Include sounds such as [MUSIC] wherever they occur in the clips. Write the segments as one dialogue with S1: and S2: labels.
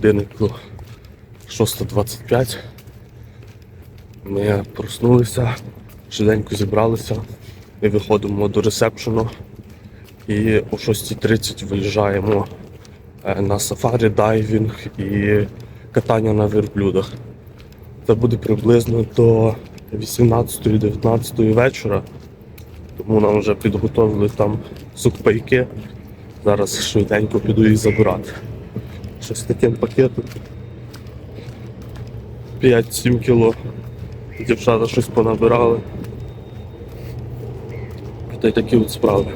S1: годиннику 6.25. Ми проснулися, швиденько зібралися і виходимо до ресепшену. І о 6.30 виїжджаємо е, на сафарі, дайвінг і катання на верблюдах. Це буде приблизно до 18-19 вечора. Тому нам вже підготовили там сухпайки. Зараз швиденько піду їх забирати. Щось з таким пакетом. 5-7 кіло. Дівчата щось понабирали. Та й такі от справи.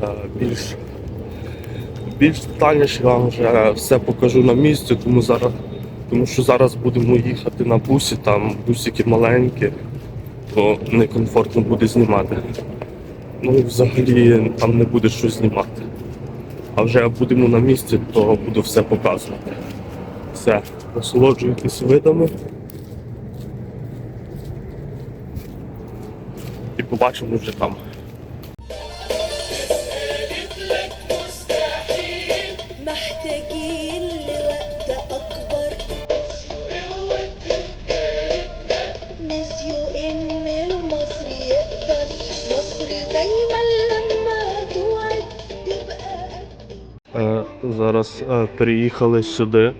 S1: А, Більш, більш детальніше вам вже все покажу на місці, тому зараз, тому що зараз будемо їхати на бусі, там бусики маленькі, то некомфортно буде знімати. Ну, взагалі там не буде що знімати А вже як будемо на місці, то буду все показувати. Все, насолоджуйтесь видами. І побачимо вже там.
S2: محتاجين
S1: зараз е, переїхали сюди.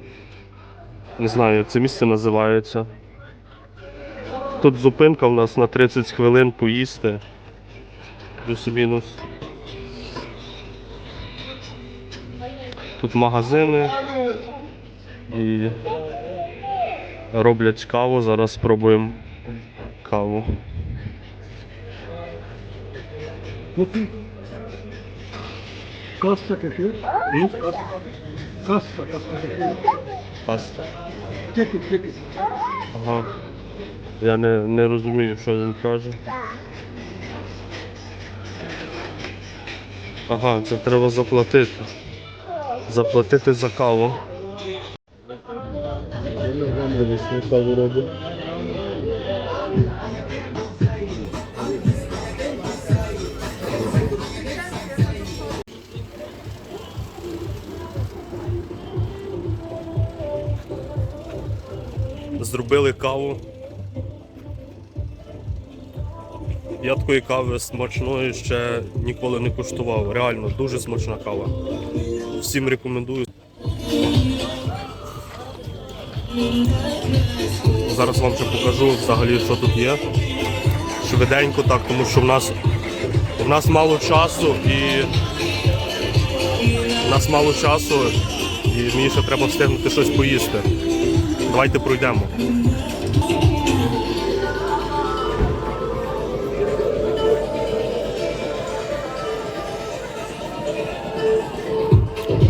S1: Не знаю, як це місце називається. Тут зупинка у нас на 30 хвилин поїсти. Плюс-мінус. Тут магазини і роблять каву. Зараз спробуємо каву.
S3: Коста кефір? Каста, каста кефір.
S1: Паста.
S3: Тикет, тикет.
S1: Ага. Я не, не розумію, що він каже. Ага, це треба заплатити. Заплатити за каву. Дивись, ми каву робить. Зробили каву. Я такої кави смачної ще ніколи не куштував. Реально дуже смачна кава. Всім рекомендую. Зараз вам ще покажу взагалі, що тут є. Швиденько так, тому що в нас, в нас мало часу і в нас мало часу і мені ще треба встигнути щось поїсти. Давайте пройдемо.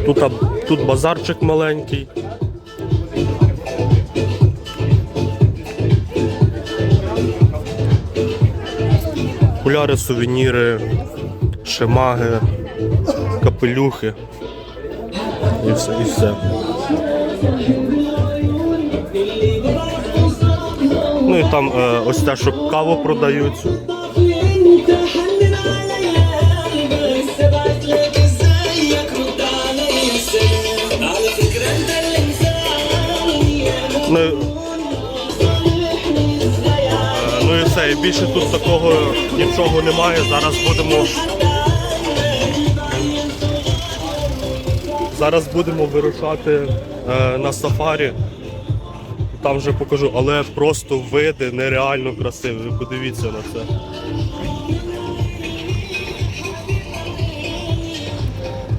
S1: Тут, тут базарчик маленький. Окуляри, сувеніри, шемаги, капелюхи. І все, і все. Ну і там е, ось те, що каву продають. Ну, ну і все, і більше тут такого нічого немає. Зараз будемо. Зараз будемо вирушати е, на сафарі. Там вже покажу, але просто види нереально красиві. Ви подивіться на це.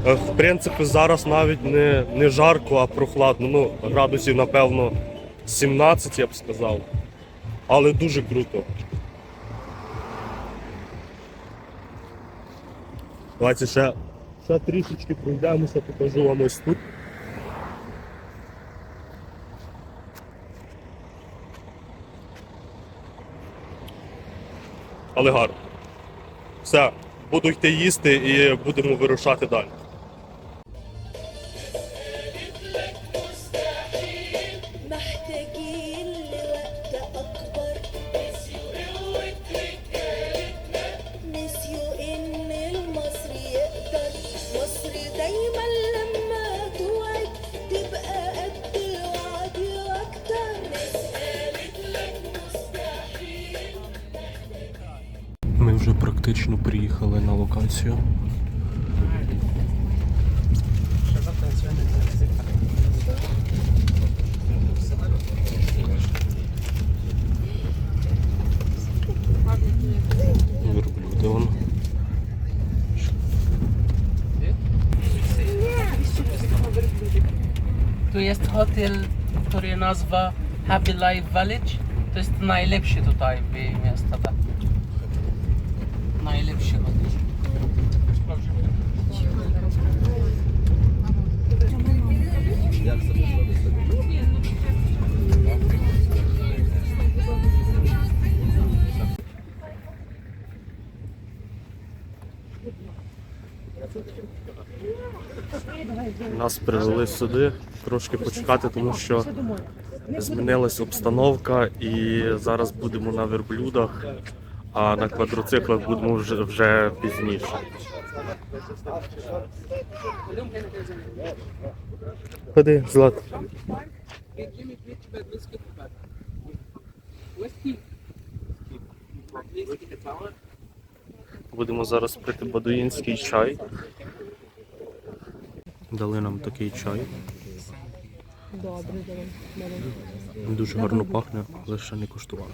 S1: Е, В принципі, зараз навіть не, не жарко, а прохладно. Ну, градусів, напевно, 17, я б сказав. Але дуже круто. Давайте ще, ще трішечки пройдемося, покажу вам ось тут. Але гарно. Все, буду йти їсти і будемо вирушати далі. Практично приїхали на локацію.
S4: Jest hotel, który nazywa Happy Life Village. To jest najlepszy tutaj w miasta.
S1: Нас привели сюди трошки почекати, тому що змінилась обстановка і зараз будемо на верблюдах, а на квадроциклах будемо вже, вже пізніше. Ходи, Злат. Будемо зараз пити бадуїнський чай. Дали нам такий чай.
S5: Добре, добре. добре.
S1: Дуже гарно пахне, але ще не
S5: чуємо.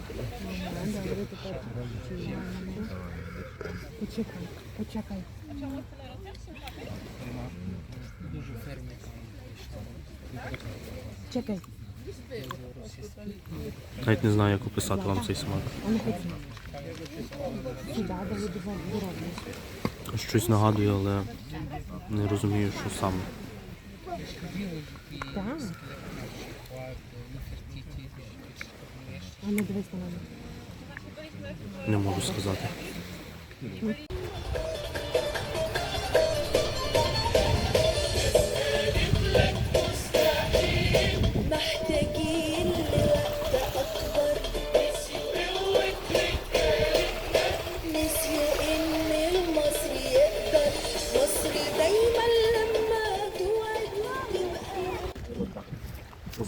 S5: Почекай, почекай. Чекай,
S1: Навіть не знаю, як описати вам цей смак. Щось нагадує, але не розумію, що саме.
S5: Так.
S1: Не можу сказати.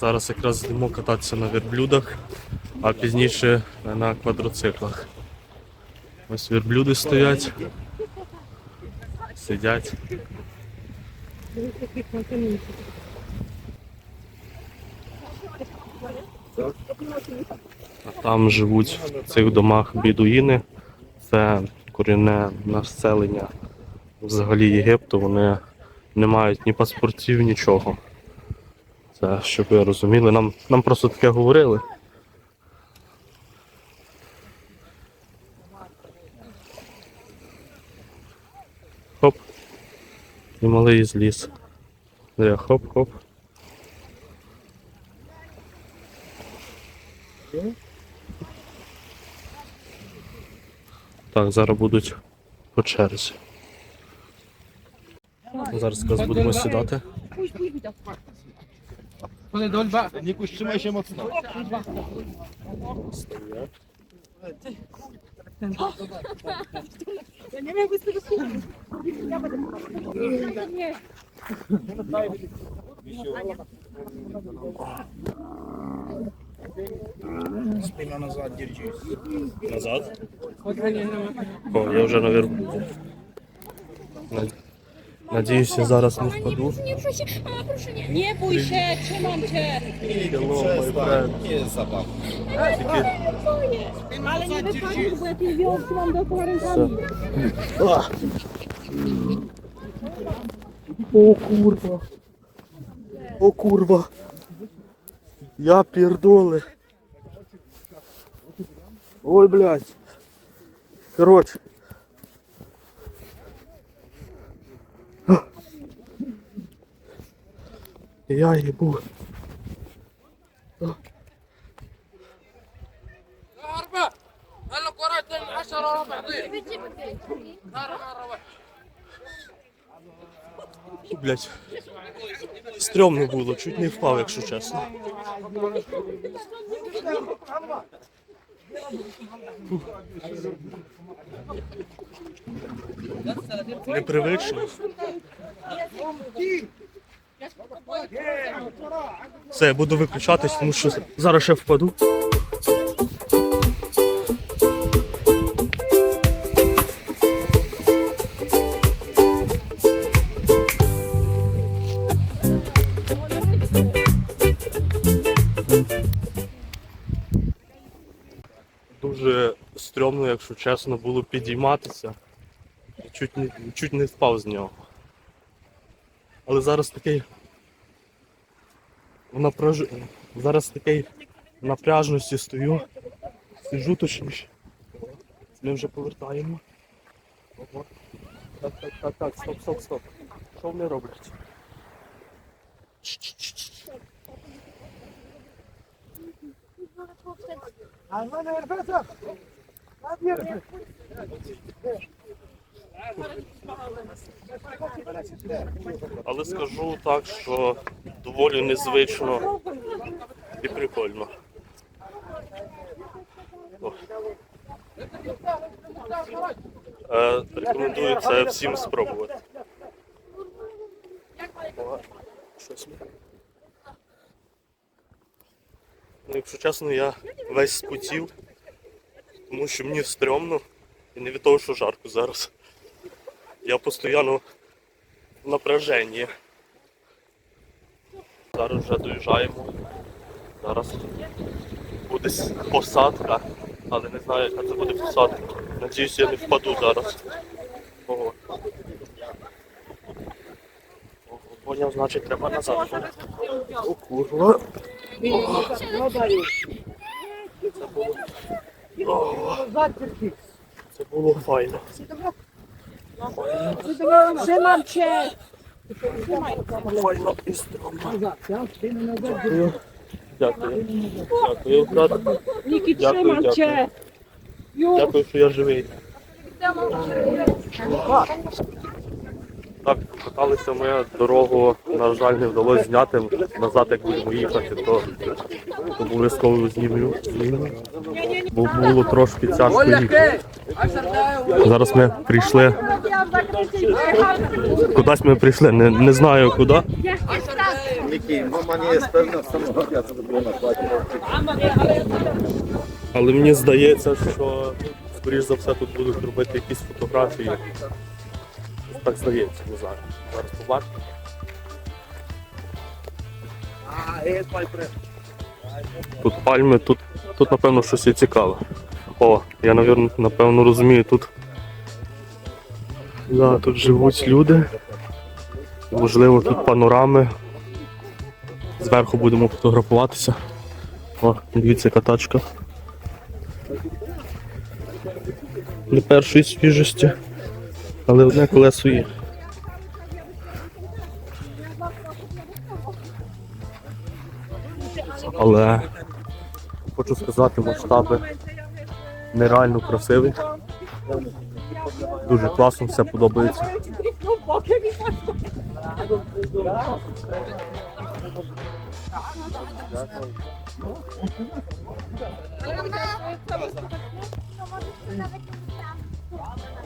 S1: Зараз якраз йдемо кататися на верблюдах, а пізніше на квадроциклах. Ось верблюди стоять, сидять. А там живуть в цих домах бідуїни. Це корінне населення взагалі Єгипту. Вони не мають ні паспортів, нічого. Це щоб ви розуміли, нам, нам просто таке говорили. Хоп. І малий зліз. Де, хоп-хоп. Так, зараз будуть по черзі. Зараз якраз будемо сідати.
S3: Нікусь trzymaj się mocno.
S1: Назад? О, я вже наверху. Над- Надіюсь, я зараз не впаду.
S5: Nie bój się, trzymam cię.
S3: Nie jest zabawa.
S5: Ale nie wypadł, bo ja tej wiązki mam dookoła rękami.
S1: О, курва. О, курва. Я пердоли. Ой, блядь. Короче. Я ебу. Блять. Стрьомно було, чуть не впав, якщо чесно. Непривично. Все, я буду виключатись, тому що зараз ще впаду. Дуже стрьомно, якщо чесно, було підійматися. Чуть не чуть не впав з нього. Але зараз такий в Напряж... Зараз такий напряжності стою. Сижу точніше. Ми вже повертаємо. Ого. Так, так, так, так, стоп, стоп, стоп. Що вони роблять? Але скажу так, що доволі незвично і прикольно. О. Е, рекомендую це всім спробувати. Щось. Ну, якщо чесно, я весь спотів, тому що мені стрьомно і не від того, що жарко зараз. Я постійно в напряженні. Зараз вже доїжджаємо. Зараз буде посадка, але не знаю, яка це буде посадка. Надіюсь, я не впаду зараз. Ого. Ого, Поняв, значить треба назад. О, курва. Ого. Ого. Це було файно.
S5: Trzymam
S1: Файно і стрьомно. Дякую. Дякую. Дякую. Дякую, дякую. Дякую, що я живий. Так, каталися ми дорогу, на жаль, не вдалося зняти. Назад, як будемо їхати, то обов'язково знімлю. знімлю. Бо було трошки тяжко їхати. Зараз ми прийшли. Кудись ми прийшли, не, не знаю куди. Але мені здається, що скоріш за все тут будуть робити якісь фотографії. Так здається, не знаю. Зараз побачимо. Тут пальми, тут, тут напевно щось є цікаве. О, я напевно розумію, тут, да, тут живуть люди. Можливо, тут панорами. Зверху будемо фотографуватися. О, дивіться, яка тачка. Не першої свіжості, але одне колесо є. Але хочу сказати, масштаби нереально красиві. Дуже класно, все подобається.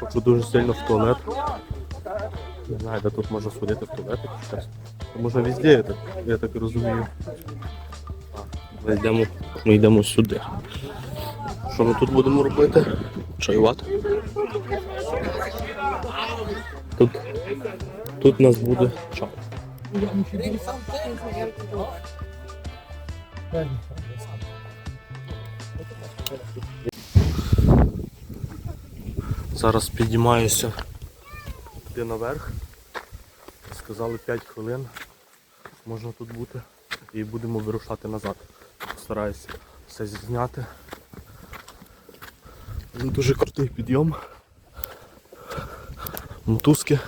S1: Хочу дуже сильно в туалет. Не знаю, де тут можна сходити в туалет. Та Може везде, я так, я так розумію. Ми йдемо, ми йдемо сюди. Що ми тут будемо робити? Чаювати? Тут, тут нас буде чай. Зараз підіймаюся туди наверх. Сказали 5 хвилин. Можна тут бути. І будемо вирушати назад. Постараюся все зняти. Дуже крутий підйом. Мотузки.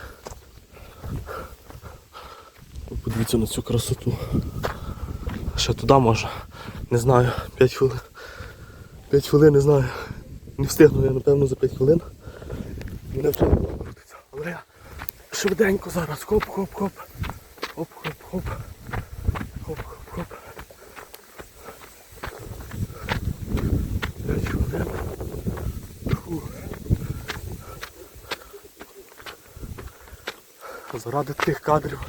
S1: Подивіться на цю красоту. Ще туди може. Не знаю, 5 хвилин. 5 хвилин, не знаю. Не встигну я, напевно, за 5 хвилин. Мене вже крутиться. Але я швиденько зараз. Хоп, хоп, хоп. Хоп, хоп, хоп. Хоп, хоп, хоп. П'ять хвилин. Фу. Заради тих кадрів.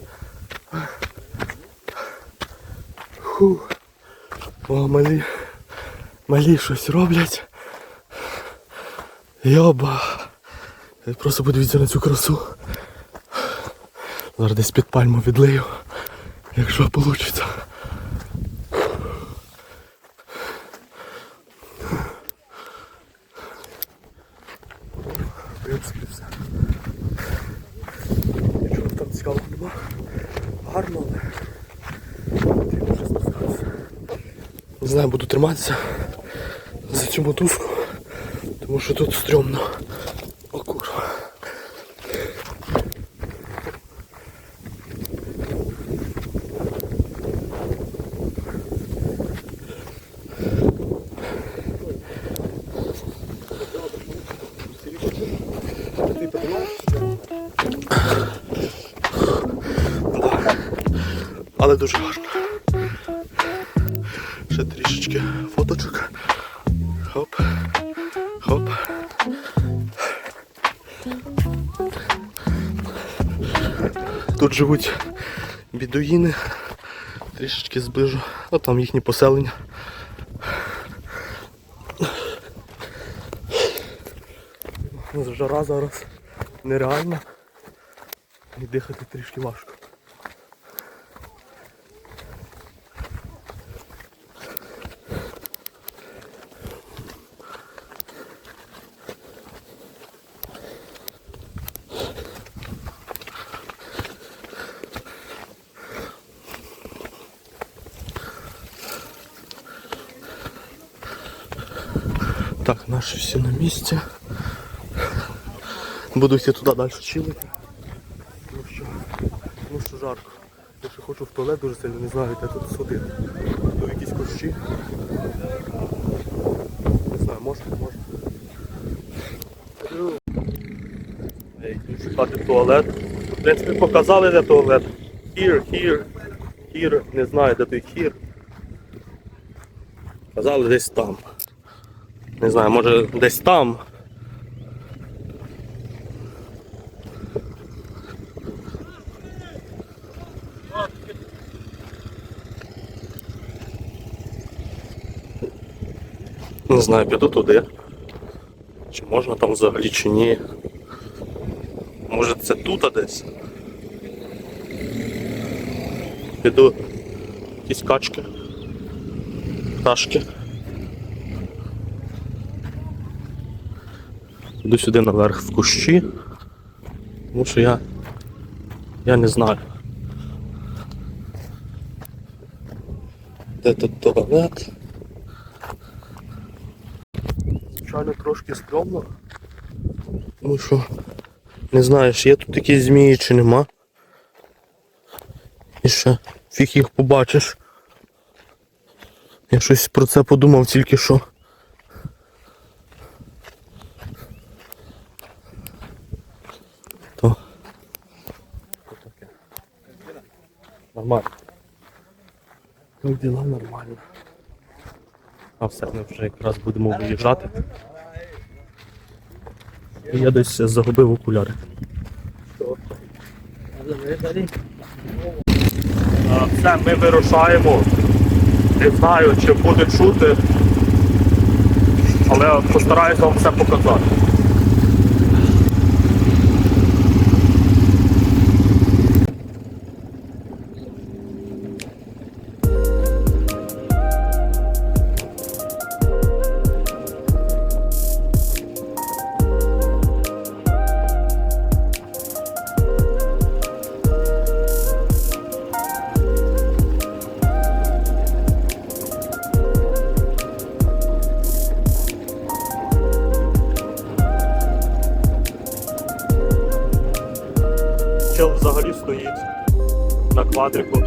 S1: Фу. О, малі. Малі щось роблять. Йоба. Я Просто подивіться на цю красу. Зараз десь під пальму відлию, якщо вийде. принципі, все. Нічого там цікавого нема. Гарно, але потрібно вже спускатися. Не знаю, буду за цю мотузку, тому що тут стрьомно. О, курва. Да. Але Тут живуть бідуїни. Трішечки зближу. А там їхні поселення. Ну, Жара зараз нереальна. І дихати трішки важко. Так, наші всі на місці. Буду йти туди далі чилити. Тому що, тому що жарко. Я ще хочу в туалет дуже сильно, не знаю, де тут сходити. Тут якісь кущі. Не знаю, може, може. Йду шукати туалет. В принципі, показали де туалет. Here, here, here. Не знаю, де той here. Казали десь там. Не знаю, може десь там. Не знаю, піду туди. Чи можна там взагалі чи ні. Може це тут десь? Піду якісь качки. Пташки. Іду сюди наверх в кущі. Тому що я. Я не знаю. Де тут туалет? Звичайно, трошки стрьомно. Тому що не знаєш, є тут якісь змії чи нема. І ще фіг їх побачиш. Я щось про це подумав тільки що. То. то таке. Нормально. Ну, діла нормально. А все, ми вже якраз будемо виїжджати. Я десь загубив окуляри. Все, ми вирушаємо. Не знаю, чи буде чути, але постараюся вам все показати. Взагалі стоїть на квадрику.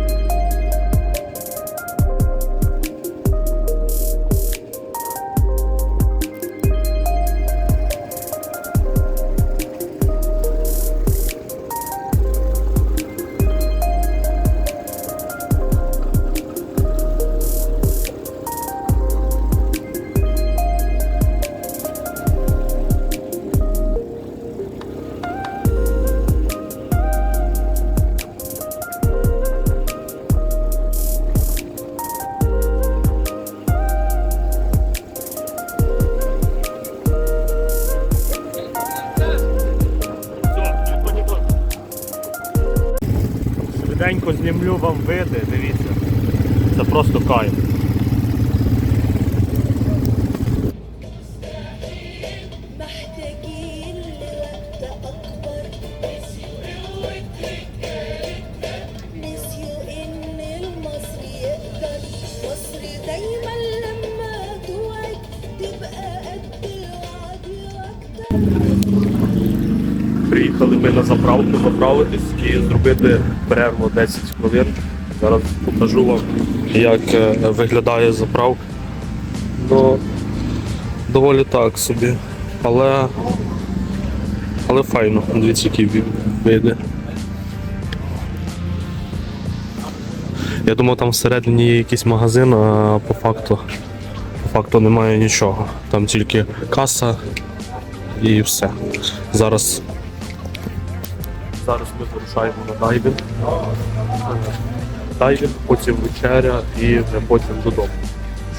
S1: дивіться. Це просто кайф. Приїхали ми на заправку заправитись і зробити перерву 10 хвилин. Зараз покажу вам, як е, виглядає заправка. Ну, доволі так собі. Але, але файно. Дивіться, ві- види. Я думав, там всередині є якийсь магазин, а по факту, по факту немає нічого. Там тільки каса і все. Зараз, зараз ми вирушаємо на дайвінг. Дайвінг, потім вечеря і потім додому.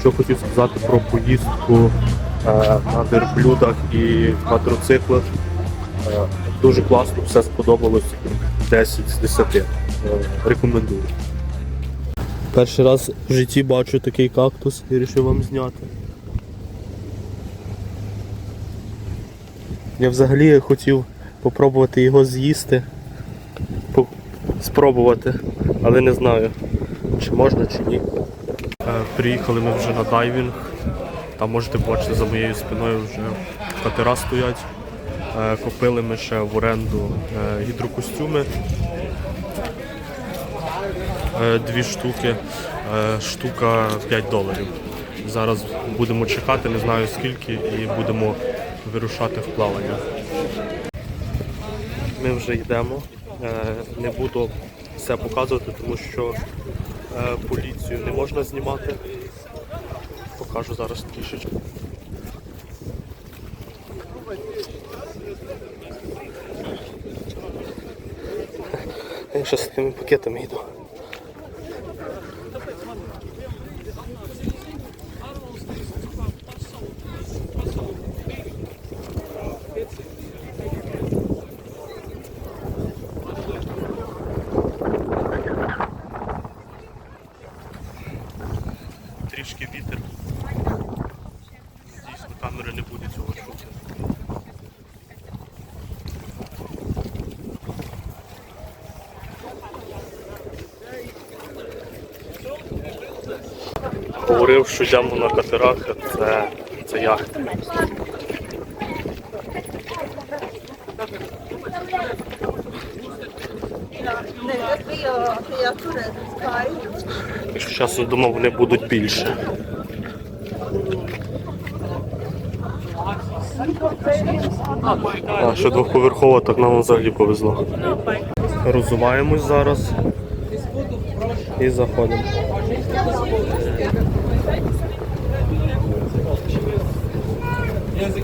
S1: Що хотів сказати про поїздку е, на верблюдах і квадроциклах. Е, дуже класно, все сподобалось. 10 з 10. Е, рекомендую. Перший раз в житті бачу такий кактус і вирішив вам зняти. Я взагалі хотів попробувати його з'їсти, спробувати, але не знаю, чи можна, чи ні. Е, Приїхали ми вже на дайвінг. Там можете бачити за моєю спиною вже катера стоять. Е, Купили ми ще в оренду е, гідрокостюми. Дві штуки, штука 5 доларів. Зараз будемо чекати, не знаю скільки, і будемо вирушати в плавання. Ми вже йдемо. Е, Не буду все показувати, тому що е, поліцію не можна знімати. Покажу зараз трішечки. Я ще з тими пакетами йду. Говорив, що йдемо на катерах, це, це яхта. Якщо я думав, вони будуть більше. А, що двоповерхово, так нам взагалі повезло. Розуваємось зараз і заходимо.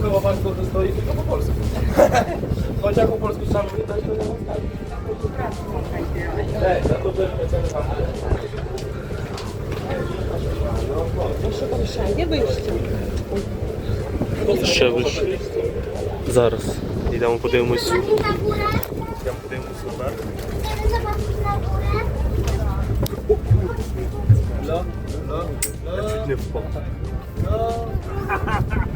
S6: koło was to stoi, tylko po polsku. [LAUGHS] Chociaż po polsku trzeba mówić, to nie ma Tak, za to będziemy ceny
S1: handlu. Proszę poruszanie, wyjście. Jeszcze. Zaraz. Idę mu podejmuj super. Ja mu podejmuj super. No, no, no. No. [LAUGHS]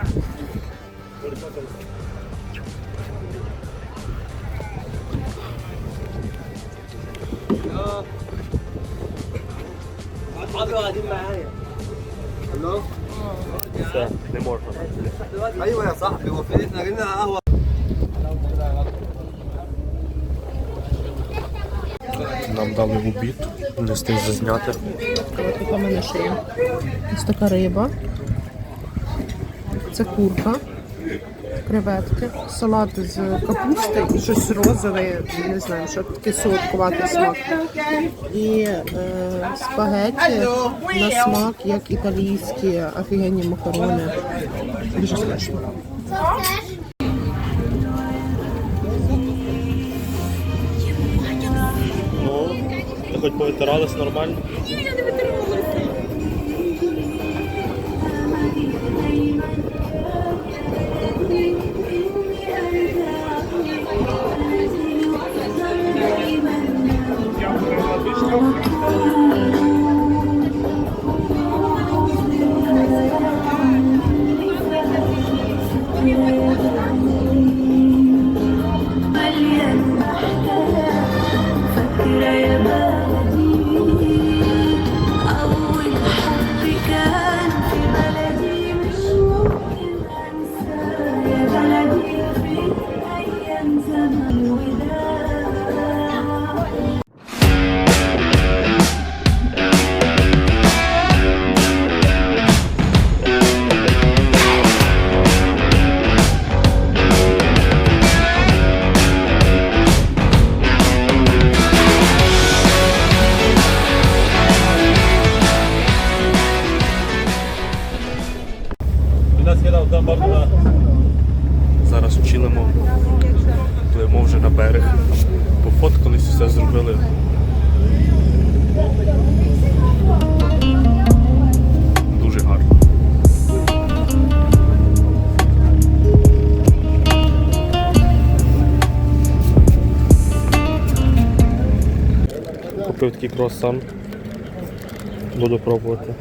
S1: Все, не можна.
S3: ايوه يا صاحبي هو في احنا جبنا قهوه
S1: Нам дали в обід, не встиг зазняти.
S5: Ось така в мене ще є. Ось така риба. Це курка, креветки, салат з капусти і щось розове, не знаю, що таке солодкуватий смак. І е, спагетті на смак, як італійські офігенні макарони. Дуже смачно.
S1: Ну, ти хоч повитирались нормально? Круасан. Буду пробувати.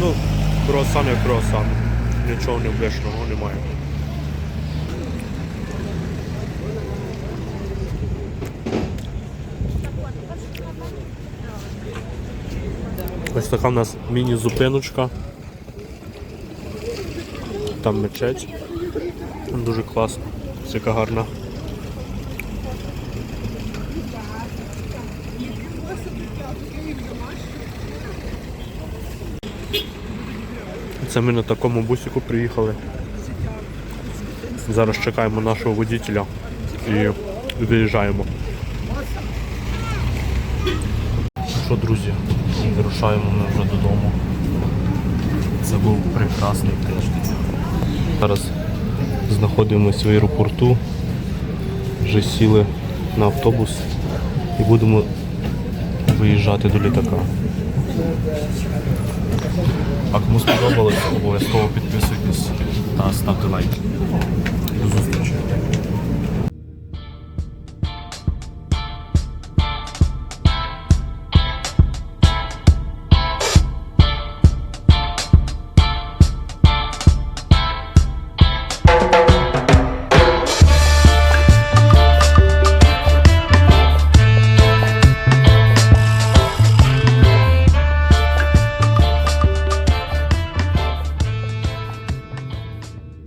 S1: Ну, круасан як круасан. Нічого необичного немає. Така в нас міні-зупиночка. Там мечеть. Дуже класно. Яка гарна. Це ми на такому бусику приїхали. Зараз чекаємо нашого водителя і виїжджаємо. Що, друзі, вирушаємо ми вже додому. Це був прекрасний тиждень. Зараз знаходимося в аеропорту, вже сіли на автобус і будемо виїжджати до літака. А кому сподобалось, обов'язково підписуйтесь та ставте лайки. До зустрічі.